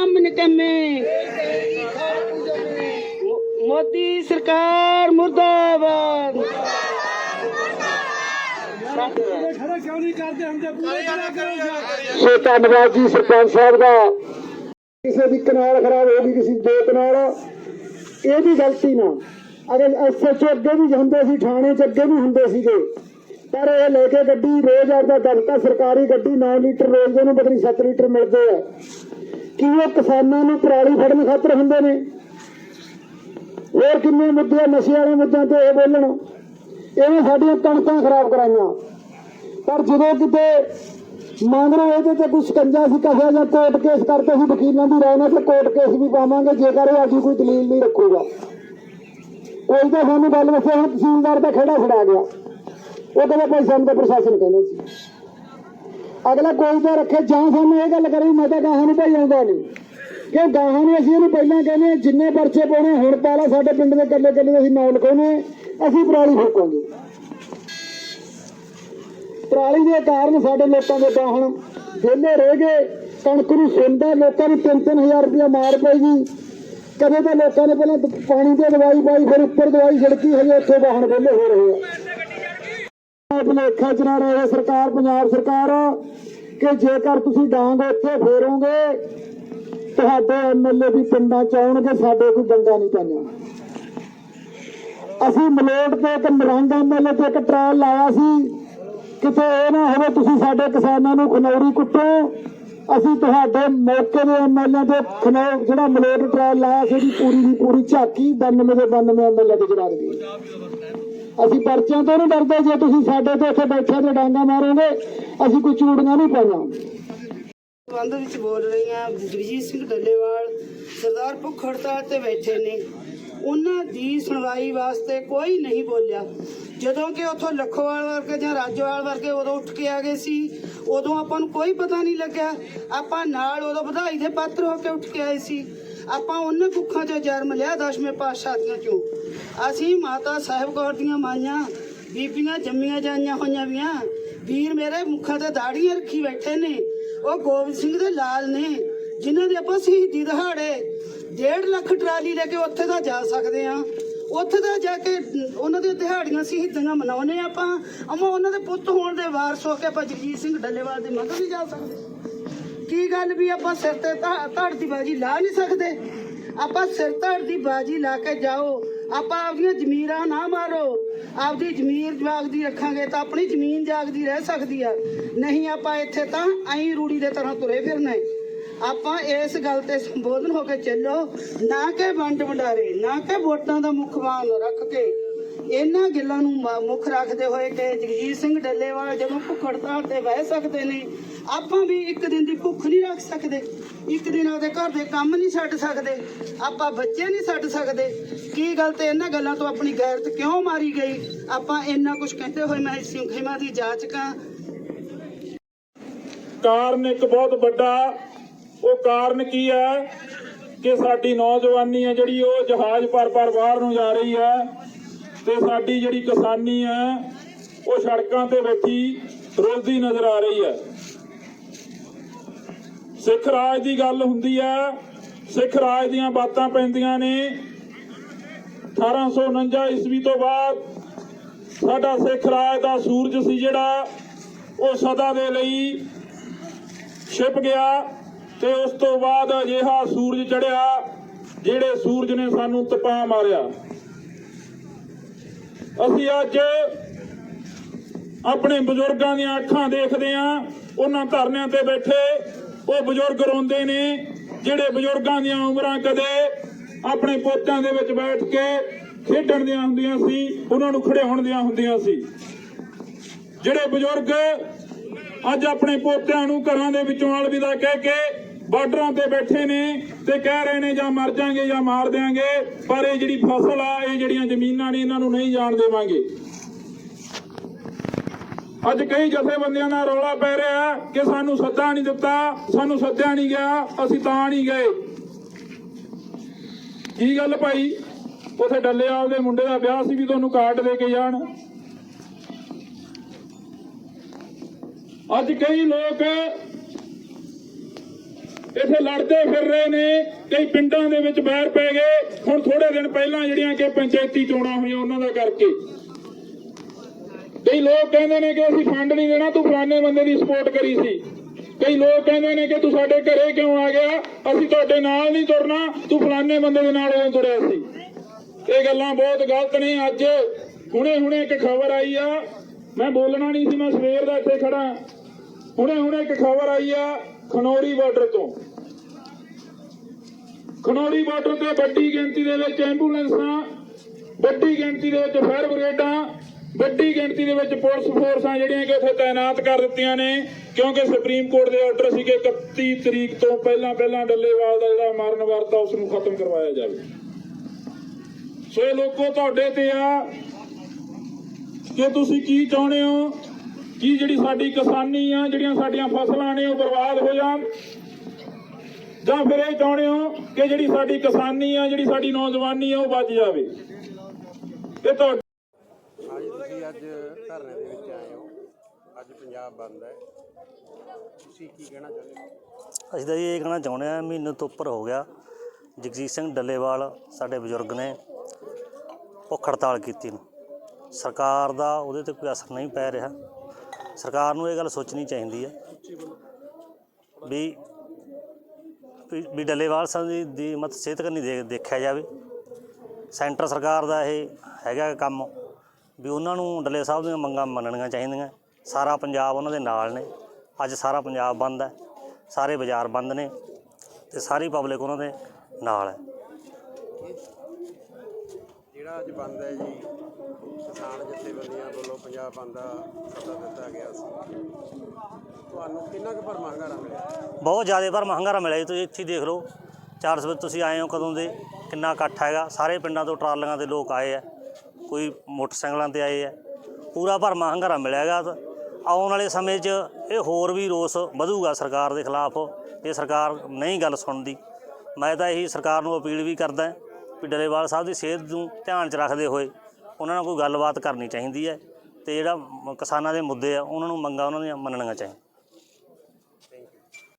ਕੰਮ ਨਿਕੰਮੇ ਮੋ- ਸੋ ਧੰਨਵਾਦ ਜੀ ਸਰਪੰਚ ਸਾਹਿਬ ਦਾ। ਕਿਸੇ ਦੀ ਕਨਾਲ ਖਰਾਬ ਹੋ ਗਈ, ਕਿਸੇ ਦੋ ਕਨਾਲ ਇਹ ਵੀ ਗਲਤੀ ਨਾ। ਅਗਰ ਐਸਐਚਓ ਅੱਗੇ ਵੀ ਹੁੰਦੇ ਸੀ, ਥਾਣੇ 'ਚ ਅੱਗੇ ਵੀ ਹੁੰਦੇ ਸੀਗੇ। ਪਰ ਇਹ ਲੈ ਕੇ ਗੱਡੀ ਰੋਜ਼ ਆਪਦਾ ਦਲਤਾ ਸਰਕਾਰੀ ਗੱਡੀ 9 ਲੀਟਰ ਰੋਜ਼ ਦੇ ਨੂੰ ਬਦਲੀ 7 ਲੀਟਰ ਮਿਲਦੇ ਆ। ਕੀ ਉਹ ਕਿਸਾਨਾਂ ਨੂੰ ਪਰਾਲੀ ਫੜਨ ਖਾਤਰ ਹੁੰਦੇ ਨੇ? ਹੋਰ ਕਿੰਨੇ ਮੁੱਦੇ ਨਸ਼ੇ ਵਾਲੇ ਮੁੱਦਿਆਂ ਤੇ ਇਹ ਬੋਲਣ? ਇਹਨੇ ਸਾਡੀਆਂ ਕਣਕਾਂ ਖਰਾਬ ਕਰਾਈਆਂ। ਪਰ ਜਦੋਂ ਕਿਤੇ ਮੰਗਰੋ ਇਹਦੇ ਤੇ ਕੋਈ ਸਕੰਜਾ ਸੀ ਕਸਿਆ ਜਾਂ ਕੋਰਟ ਕੇਸ ਕਰਕੇ ਅਸੀਂ ਵਕੀਲਾਂ ਦੀ ਰਾਏ ਨਾਲ ਕੋਰਟ ਕੇਸ ਵੀ ਪਾਵਾਂਗੇ, ਜੇਕਰ ਇਹ ਸਾਡੀ ਕੋਈ ਦਲੀਲ ਨਹੀਂ ਰੱਖੂਗਾ। ਕੋਈ ਤਾਂ ਸਾਨੂੰ ਗੱਲ ਵਸੇ ਹੁਣ ਤਹਿਸੀਲਦਾਰ ਦਾ ਖੇੜਾ ਛੜਾ ਗਿਆ। ਉਹ ਕਹਿੰਦਾ ਭਾਈ ਸਾਨੂੰ ਤਾਂ ਪ੍ਰਸ਼ਾਸਨ ਕਹਿੰਦੇ ਸੀ। ਅਗਲਾ ਕੋਈ ਤਾਂ ਰੱਖੇ ਜਾਂ ਸਾਨੂੰ ਇਹ ਗੱਲ ਕਰੇ ਮੈਂ ਤਾਂ ਗਾਹਾਂ ਨੂੰ ਭਾਈ ਆਉਂਦਾ ਨਹੀਂ ਕਿ ਗਾਹਾਂ ਨੂੰ ਅਸੀਂ ਇਹਨੂੰ ਪਹਿਲਾਂ ਕਹਿੰਦੇ ਹਾਂ, ਜਿੰਨੇ ਪਰਚੇ ਪਾਉਣੇ ਹੁਣ ਪਾ ਲਾ ਸਾਡੇ ਪਿੰਡ ਦੇ ਕੱਲੇ ਕੱਲੇ ਅਸੀਂ ਨਾਂ ਲਿਖਾਉਣੇ ਅਸੀਂ ਪਰਾਲੀ ਫੂਕਾਂਗੇ। ਪਰਾਲੀ ਦੇ ਕਾਰਨ ਸਾਡੇ ਲੋਕਾਂ ਦੇ ਬਾਹਣ ਵਿਹਲੇ ਰਹਿ ਗਏ ਕਣਕ ਨੂੰ ਸੁੰਦਾ ਲੋਕਾਂ ਨੂੰ 3-3000 ਰੁਪਇਆ ਮਾਰ ਪਏਗੀ ਕਦੇ ਤਾਂ ਲੋਕਾਂ ਨੇ ਪਹਿਲਾਂ ਪਾਣੀ ਦੀ ਦਵਾਈ ਪਾਈ ਫਿਰ ਉੱਪਰ ਦਵਾਈ ਛਿੜਕੀ ਹਜੇ ਉੱਥੇ ਬਾਹਣ ਵਿਹਲੇ ਹੋ ਰਹੇ ਆ। ਭਲੇਖਾ ਚਲਾ ਰਹੇ ਸਰਕਾਰ, ਪੰਜਾਬ ਸਰਕਾਰ, ਕਿ ਜੇਕਰ ਤੁਸੀਂ ਡਾਂਗ ਉੱਥੇ ਫੇਰੋਗੇ, ਤੁਹਾਡੇ ਐਮਐਲਏ ਵੀ ਪਿੰਡਾਂ ਚ ਆਉਣਗੇ, ਸਾਡੇ ਕੋਈ ਡੰਗਾ ਨਹੀਂ ਪੈਣਾ ਅਸੀਂ ਮਲੋਟ ਤੇ ਇੱਕ ਮਰੰਗ ਐਮਐਲਏ ਤੇ ਇੱਕ ਟਰਾਇਲ ਲਾਇਆ ਸੀ, ਕਿਤੇ ਇਹ ਨਾ ਹੋਵੇ ਤੁਸੀਂ ਸਾਡੇ ਕਿਸਾਨਾਂ ਨੂੰ ਖਨੌਰੀ ਕੁੱਟੋ, ਅਸੀਂ ਤੁਹਾਡੇ ਮੌਕੇ ਦੇ ਐਮਐਲਏ ਦੇ ਖਨੌਰ ਜਿਹੜਾ ਮਲੋਟ ਟਰਾਇਲ ਲਾਇਆ ਸੀ ਪੂਰੀ ਦੀ ਪੂਰੀ ਝਾਕੀ 92 ਦੇ 92 ਐਮਐਲਏ ਤੇ ਚੜਾ ਦੇਣੀ ਅਸੀਂ ਪਰਚਿਆਂ ਤੋਂ ਨਹੀਂ ਡਰਦੇ, ਜੇ ਤੁਸੀਂ ਸਾਡੇ ਤੇ ਇੱਥੇ ਬੈਠੇ ਤੇ ਡਾਂਗਾ ਮਾਰੋਗੇ, ਅਸੀਂ ਕੋਈ ਚੂੜੀਆਂ ਨਹੀਂ ਪਾਈਆਂ। ਸੰਬੰਧ ਵਿੱਚ ਬੋਲ ਰਹੀ ਹਾਂ ਜਗਜੀਤ ਸਿੰਘ ਡੱਲੇਵਾਲ, ਸਰਦਾਰ ਭੁੱਖ ਹੜਤਾਲ ਤੇ ਬੈਠੇ ਨੇ। ਉਹਨਾਂ ਦੀ ਸੁਣਵਾਈ ਵਾਸਤੇ ਕੋਈ ਨਹੀਂ ਬੋਲਿਆ। ਜਦੋਂ ਕਿ ਉੱਥੋਂ ਲੱਖੋਵਾਲ ਵਰਗੇ ਜਾਂ ਰਾਜੋਵਾਲ ਵਰਗੇ ਉਦੋਂ ਉੱਠ ਕੇ ਆ ਗਏ ਸੀ, ਉਦੋਂ ਆਪਾਂ ਨੂੰ ਕੋਈ ਪਤਾ ਨਹੀਂ ਲੱਗਿਆ। ਆਪਾਂ ਨਾਲ ਉਦੋਂ ਵਧਾਈ ਦੇ ਪਾਤਰ ਹੋ ਕੇ ਉੱਠ ਕੇ ਆਏ ਸੀ। ਆਪਾਂ ਉਹਨਾਂ ਭੁੱਖਾਂ 'ਚੋਂ ਜਨਮ ਲਿਆ ਦਸਵੇਂ ਪਾਤਸ਼ਾਹ ਦੀਆਂ ਚੋਂ। ਅਸੀਂ ਮਾਤਾ ਸਾਹਿਬ ਕੌਰ ਦੀਆਂ ਮਾਈਆਂ, ਬੀਬੀਆਂ ਜੰਮੀਆਂ ਜਾਈਆਂ ਹੋਈਆਂ ਵੀਆਂ ਵੀਰ ਮੇਰੇ ਮੁੱਖਾਂ ਤੇ ਦਾੜੀਆਂ ਰੱਖੀ ਬੈਠੇ ਨੇ। ਉਹ ਗੋਬਿੰਦ ਸਿੰਘ ਦੇ ਲਾਲ ਨੇ, ਜਿਨ੍ਹਾਂ ਦੇ ਆਪਾਂ ਸ਼ਹੀਦੀ ਦਿਹਾੜੇ 1.5 ਲੱਖ ਟਰਾਲੀ ਲੈ ਕੇ ਉੱਥੇ ਤਾਂ ਜਾ ਸਕਦੇ ਆ। ਉੱਥੇ ਤਾਂ ਜਾ ਕੇ ਉਹਨਾਂ ਦੀਆਂ ਦਿਹਾੜੀਆਂ ਸ਼ਹੀਦੀਆਂ ਮਨਾਉਨੇ ਆਪਾਂ। ਅਮਾ ਉਹਨਾਂ ਦੇ ਪੁੱਤ ਹੋਣ ਦੇ ਵਾਰਸ ਹੋ ਕੇ ਆਪਾਂ ਜਗਜੀਤ ਸਿੰਘ ਡੱਲੇਵਾਲ ਦੇ ਮਗਰ ਵੀ ਜਾ ਸਕਦੇ ਕੀ ਗੱਲ ਵੀ ਆਪਾਂ ਸਿਰ ਤੇ ਧੜ ਦੀ ਬਾਜੀ ਲਾ ਨਹੀਂ ਸਕਦੇ? ਆਪਾਂ ਸਿਰ ਧੜ ਦੀ ਬਾਜੀ ਲਾ ਕੇ ਜਾਓ। ਆਪਾਂ ਆਪਦੀਆਂ ਜ਼ਮੀਰਾਂ ਨਾ ਮਾਰੋ। ਆਪਦੀ ਜ਼ਮੀਰ ਜਾਗਦੀ ਰੱਖਾਂਗੇ ਤਾਂ ਆਪਣੀ ਜ਼ਮੀਨ ਜਾਗਦੀ ਰਹਿ ਸਕਦੀ ਆ। ਨਹੀਂ, ਆਪਾਂ ਇੱਥੇ ਤਾਂ ਐਂ ਰੂੜੀ ਦੇ ਤਰ੍ਹਾਂ ਤੁਰੇ ਫਿਰਨਾ। ਏ। ਆਪਾਂ ਇਸ ਗੱਲ ਤੇ ਸੰਬੋਧਨ ਹੋ ਕੇ ਚੱਲੋ। ਨਾ ਕਿ ਵੰਡ ਵੰਡਾਰੇ ਨਾ ਕਿ ਵੋਟਾਂ ਦਾ ਮੁੱਖ ਬਾਣ ਰੱਖ ਕੇ। ਇਹਨਾਂ ਗੱਲਾਂ ਨੂੰ ਮ- ਮੁੱਖ ਰੱਖਦੇ ਹੋਏ ਕਿ ਜਗਜੀਤ ਸਿੰਘ ਡੱਲੇਵਾਲ ਜਦੋਂ ਭੁੱਖ ਹੜਤਾਲ ਤੇ ਬਹਿ ਸਕਦੇ ਨੇ, ਆਪਾਂ ਵੀ ਇੱਕ ਦਿਨ ਦੀ ਭੁੱਖ ਨਹੀਂ ਰੱਖ ਸਕਦੇ। ਇੱਕ ਦਿਨ ਉਹਦੇ ਘਰ ਦੇ ਕੰਮ ਨਹੀਂ ਛੱਡ ਸਕਦੇ। ਆਪਾਂ ਬੱਚੇ ਨਹੀਂ ਛੱਡ ਸਕਦੇ। ਕੀ ਗੱਲ ਤੇ ਇਹਨਾਂ ਗੱਲਾਂ ਤੋਂ ਆਪਣੀ ਗੈਰਤ ਕਿਉਂ ਮਾਰੀ ਗਈ? ਆਪਾਂ ਇੰਨਾ ਕੁਝ ਕਹਿੰਦੇ ਹੋਏ ਮੈਂ ਇਸ ਖਿਮਾ ਦੀ ਜਾਂਚਕਾਂ ਕਾਰਨ ਇੱਕ ਬਹੁਤ ਵੱਡਾ, ਉਹ ਕਾਰਨ ਕੀ ਹੈ ਕਿ ਸਾਡੀ ਨੌਜਵਾਨੀ ਹੈ ਜਿਹੜੀ ਉਹ ਜਹਾਜ਼ ਪਰ ਪਰ ਬਾਹਰ ਨੂੰ ਜਾ ਰਹੀ ਹੈ। ਤੇ ਸਾਡੀ ਜਿਹੜੀ ਕਿਸਾਨੀ ਹੈ, ਉਹ ਸੜਕਾਂ ਤੇ ਬੈਠੀ ਰੁਲਦੀ ਨਜ਼ਰ ਆ ਰਹੀ ਹੈ। ਸਿੱਖ ਰਾਜ ਦੀ ਗੱਲ ਹੁੰਦੀ ਹੈ, ਸਿੱਖ ਰਾਜ ਦੀਆਂ ਬਾਤਾਂ ਪੈਂਦੀਆਂ ਨੇ। 1849 ਈਸਵੀ ਤੋਂ ਬਾਅਦ ਸਾਡਾ ਸਿੱਖ ਰਾਜ ਦਾ ਸੂਰਜ ਸੀ ਜਿਹੜਾ, ਉਹ ਸਦਾ ਦੇ ਲਈ ਛਿਪ ਗਿਆ ਤੇ ਉਸ ਤੋਂ ਬਾਅਦ ਅਜਿਹਾ ਸੂਰਜ ਚੜਿਆ ਜਿਹੜੇ ਸੂਰਜ ਨੇ ਸਾਨੂੰ ਤਪਾ ਮਾਰਿਆ। ਅਸੀਂ ਅੱਜ ਆਪਣੇ ਬਜ਼ੁਰਗਾਂ ਦੀਆਂ ਅੱਖਾਂ ਦੇਖਦੇ ਆਂ ਉਹਨਾਂ ਧਰਨਿਆਂ ਤੇ ਬੈਠੇ। ਉਹ ਬਜ਼ੁਰਗ ਰੋਂਦੇ ਨੇ, ਜਿਹੜੇ ਬਜ਼ੁਰਗਾਂ ਦੀਆਂ ਉਮਰਾਂ ਕਦੇ ਆਪਣੇ ਪੋਤਿਆਂ ਦੇ ਵਿੱਚ ਬੈਠ ਕੇ ਖੇਡਣ ਦੀਆਂ ਹੁੰਦੀਆਂ ਸੀ, ਉਹਨਾਂ ਨੂੰ ਖੜੇ ਹੋਣ ਦੀਆਂ ਹੁੰਦੀਆਂ ਸੀ। ਜਿਹੜੇ ਬਜ਼ੁਰਗ ਅੱਜ ਆਪਣੇ ਪੋਤਿਆਂ ਨੂੰ ਘਰਾਂ ਦੇ ਵਿੱਚੋਂ ਅਲਵਿਦਾ ਕਹਿ ਕੇ ਬਾਰਡਰਾਂ ਤੇ ਬੈਠੇ ਨੇ ਤੇ ਕਹਿ ਰਹੇ ਨੇ ਜਾਂ ਮਰ ਜਾਾਂਗੇ ਜਾਂ ਮਾਰ ਦਿਆਂਗੇ, ਪਰ ਇਹ ਜਿਹੜੀ ਫਸਲ ਆ, ਇਹ ਜਿਹੜੀਆਂ ਜ਼ਮੀਨਾਂ ਨੇ, ਇਹਨਾਂ ਨੂੰ ਨਹੀਂ ਜਾਣ ਦੇਵਾਂਗੇ। ਅੱਜ ਕਈ ਜਥੇਬੰਦੀਆਂ ਦਾ ਰੌਲਾ ਪੈ ਰਿਹਾ ਕਿ ਸਾਨੂੰ ਸੱਦਾ ਨਹੀਂ ਦਿੱਤਾ, ਸਾਨੂੰ ਸੱਦਿਆ ਨਹੀਂ ਗਿਆ, ਅਸੀਂ ਤਾਂ ਨਹੀਂ ਗਏ। ਕੀ ਗੱਲ ਭਾਈ? ਉਥੇ ਡੱਲੇਵਾਲ ਦੇ ਮੁੰਡੇ ਦਾ ਵਿਆਹ ਸੀ ਵੀ ਤੁਹਾਨੂੰ ਕਾਰਡ ਦੇ ਕੇ ਜਾਣ? ਅੱਜ ਕਈ ਲੋਕ ਇੱਥੇ ਲੜਦੇ ਫਿਰ ਰਹੇ ਨੇ, ਕਈ ਪਿੰਡਾਂ ਦੇ ਵਿੱਚ ਬੈਰ ਪੈ ਗਏ। ਹੁਣ ਥੋੜੇ ਦਿਨ ਪਹਿਲਾਂ ਜਿਹੜੀਆਂ ਕਿ ਪੰਚਾਇਤੀ ਚੋਣਾਂ ਹੋਈਆਂ ਉਹਨਾਂ ਦਾ ਕਰਕੇ। ਕਈ ਲੋਕ ਕਹਿੰਦੇ ਨੇ ਕਿ ਅਸੀਂ ਫੰਡ ਨਹੀਂ ਦੇਣਾ, ਤੂੰ ਫਲਾਣੇ ਬੰਦੇ ਦੀ ਸਪੋਰਟ ਕਰੀ ਸੀ। ਕਈ ਲੋਕ ਕਹਿੰਦੇ ਨੇ ਕਿ ਤੂੰ ਸਾਡੇ ਘਰੇ ਕਿਉਂ ਆ ਗਿਆ? ਅਸੀਂ ਤੁਹਾਡੇ ਨਾਲ ਨਹੀਂ ਤੁਰਨਾ, ਤੂੰ ਫਲਾਣੇ ਬੰਦੇ ਦੇ ਨਾਲ ਉਦੋਂ ਤੁਰਿਆ ਸੀ? ਇਹ ਗੱਲਾਂ ਬਹੁਤ ਗਲਤ ਨੇ। ਅੱਜ ਹੁਣੇ ਹੁਣੇ ਇੱਕ ਖਬਰ ਆਈ ਆ। ਮੈਂ ਬੋਲਣਾ ਨਹੀਂ ਸੀ, ਮੈਂ ਸਵੇਰ ਦਾ ਇੱਥੇ ਖੜਾ ਹੁਣੇ ਹੁਣੇ ਇੱਕ ਖਬਰ ਆਈ ਆ। ਖਨੌਰੀ ਬਾਰਡਰ ਤੋਂ। ਖਨੌਰੀ ਬਾਰਡਰ ਤੇ ਵੱਡੀ ਗਿਣਤੀ ਦੇ ਵਿੱਚ ਐਂਬੂਲੈਂਸਾਂ ਵੱਡੀ ਗਿਣਤੀ ਦੇ ਵਿੱਚ ਫਾਇਰ ਬ੍ਰਿਗੇਡਾਂ ਵੱਡੀ ਗਿਣਤੀ ਦੇ ਵਿੱਚ ਪੁਲਿਸ ਫੋਰਸਾਂ ਜਿਹੜੀਆਂ ਕਿ ਉੱਥੇ ਤਾਇਨਾਤ ਕਰ ਦਿੱਤੀਆਂ ਨੇ, ਕਿਉਂਕਿ ਸੁਪਰੀਮ ਕੋਰਟ ਦੇ ਆਰਡਰ ਸੀ ਕਿ 31 ਤਰੀਕ ਤੋਂ ਪਹਿਲਾਂ ਪਹਿਲਾਂ ਡੱਲੇਵਾਲ ਦਾ ਜਿਹੜਾ ਮਾਰਨ ਵਰਤਾ ਉਸ ਨੂੰ ਖਤਮ ਕਰਵਾਇਆ ਜਾਵੇ। ਸੋ ਇਹ ਲੋਕੋ ਤੁਹਾਡੇ ਤੇ ਆ। ਕਿ ਤੁਸੀਂ ਕੀ ਚਾਹੁੰਦੇ ਹੋ ਕੀ ਜਿਹੜੀ ਸਾਡੀ ਕਿਸਾਨੀ ਆ ਜਿਹੜੀਆਂ ਸਾਡੀਆਂ ਫਸਲਾਂ ਨੇ ਉਹ ਬਰਬਾਦ ਹੋ ਜਾਣ? ਜਾਂ ਫਿਰ ਇਹ ਚਾਹੁੰਦੇ ਹੋ ਕਿ ਜਿਹੜੀ ਸਾਡੀ ਕਿਸਾਨੀ ਆ ਜਿਹੜੀ ਸਾਡੀ ਨੌਜਵਾਨੀ ਆ ਉਹ ਬਚ ਜਾਵੇ? ਇਹ ਤੁਹਾਡੇ ਅੱਜ ਤੁਸੀਂ ਅੱਜ ਧਰਨੇ ਦੇ ਵਿੱਚ ਆਏ ਹੋ। ਅੱਜ ਪੰਜਾਬ ਬੰਦ ਹੈ। ਤੁਸੀਂ ਕੀ ਕਹਿਣਾ ਚਾਹੁੰਦੇ ਹੋ? ਅਸੀਂ ਤਾਂ ਜੀ ਇਹ ਕਹਿਣਾ ਚਾਹੁੰਦੇ ਹਾਂ ਮਹੀਨੇ ਤੋਂ ਉੱਪਰ ਹੋ ਗਿਆ। ਜਗਜੀਤ ਸਿੰਘ ਡੱਲੇਵਾਲ ਸਾਡੇ ਬਜ਼ੁਰਗ ਨੇ ਭੁੱਖ ਹੜਤਾਲ ਕੀਤੀ ਨੂੰ। ਸਰਕਾਰ ਦਾ ਉਹਦੇ ਤੇ ਕੋਈ ਅਸਰ ਨਹੀਂ ਪੈ ਰਿਹਾ। ਸਰਕਾਰ ਨੂੰ ਇਹ ਗੱਲ ਸੋਚਣੀ ਚਾਹੀਦੀ ਹੈ ਵੀ ਵੀ- ਡੱਲੇਵਾਲ ਸਾਹਿਬ ਦੀ ਮਤ ਸਿਹਤ ਕਰਨੀ ਦੇ ਦੇਖਿਆ ਜਾਵੇ। ਸੈਂਟਰ ਸਰਕਾਰ ਦਾ ਇਹ ਹੈਗਾ ਕੰਮ ਵੀ ਉਹਨਾਂ ਨੂੰ ਡੱਲੇ ਸਾਹਿਬ ਦੀਆਂ ਮੰਗਾਂ ਮੰਨਣੀਆਂ ਚਾਹੀਦੀਆਂ। ਸਾਰਾ ਪੰਜਾਬ ਉਹਨਾਂ ਦੇ ਨਾਲ ਨੇ। ਅੱਜ ਸਾਰਾ ਪੰਜਾਬ ਬੰਦ ਹੈ। ਸਾਰੇ ਬਾਜ਼ਾਰ ਬੰਦ ਨੇ ਤੇ ਸਾਰੀ ਪਬਲਿਕ ਉਹਨਾਂ ਦੇ ਨਾਲ ਹੈ। ਜਿਹੜਾ ਅੱਜ ਬੰਦ ਹੈ ਜੀ? ਕਿਸਾਨ ਜਥੇਬੰਦੀਆਂ ਵੱਲੋਂ ਪੰਜਾਬ ਬੰਦ ਦਾ ਸੱਦਾ ਦਿੱਤਾ ਗਿਆ ਸੀ। ਤੁਹਾਨੂੰ ਕਿੰਨਾ ਕੁ ਭਰਮਾ ਹੰਗਾਰਾ ਮਿਲਿਆ? ਬਹੁਤ ਜ਼ਿਆਦਾ ਪਰ ਮਹਿੰਗਾਰਾ ਮਿਲਿਆ ਜੀ, ਤੁਸੀਂ ਇੱਥੇ ਹੀ ਦੇਖ ਲਓ। ਚਾਰ ਸੌ ਤੁਸੀਂ ਆਏ ਹੋ ਕਦੋਂ ਦੇ? ਕਿੰਨਾ ਇਕੱਠ ਹੈਗਾ? ਸਾਰੇ ਪਿੰਡਾਂ ਤੋਂ ਟਰਾਲੀਆਂ ਦੇ ਲੋਕ ਆਏ ਆ। ਕੋਈ ਮੋਟਰਸਾਈਕਲਾਂ ਤੇ ਆਏ ਆ। ਪੂਰਾ ਭਰਮਾ ਹੰਗਾਰਾ ਮਿਲਿਆਗਾ ਆਉਣ ਵਾਲੇ ਸਮੇਂ 'ਚ ਇਹ ਹੋਰ ਵੀ ਰੋਸ ਵਧੂਗਾ ਸਰਕਾਰ ਦੇ ਖਿਲਾਫ। ਜੇ ਸਰਕਾਰ ਨਹੀਂ ਗੱਲ ਸੁਣਦੀ। ਮੈਂ ਤਾਂ ਇਹੀ ਸਰਕਾਰ ਨੂੰ ਅਪੀਲ ਵੀ ਕਰਦਾ। ਵੀ ਡਲੇਵਾਲ ਸਾਹਿਬ ਦੀ ਸਿਹਤ ਨੂੰ ਧਿਆਨ 'ਚ ਰੱਖਦੇ ਹੋਏ ਉਹਨਾਂ ਨਾਲ ਕੋਈ ਗੱਲਬਾਤ ਕਰਨੀ ਚਾਹੀਦੀ ਹੈ ਤੇ ਜਿਹੜਾ ਕਿਸਾਨਾਂ ਦੇ ਮੁੱਦੇ ਆ, ਉਹਨਾਂ ਨੂੰ ਮੰਗਾਂ ਉਹਨਾਂ ਦੀਆਂ ਮੰਨਣੀਆਂ ਚਾਹੀਦੀਆਂ।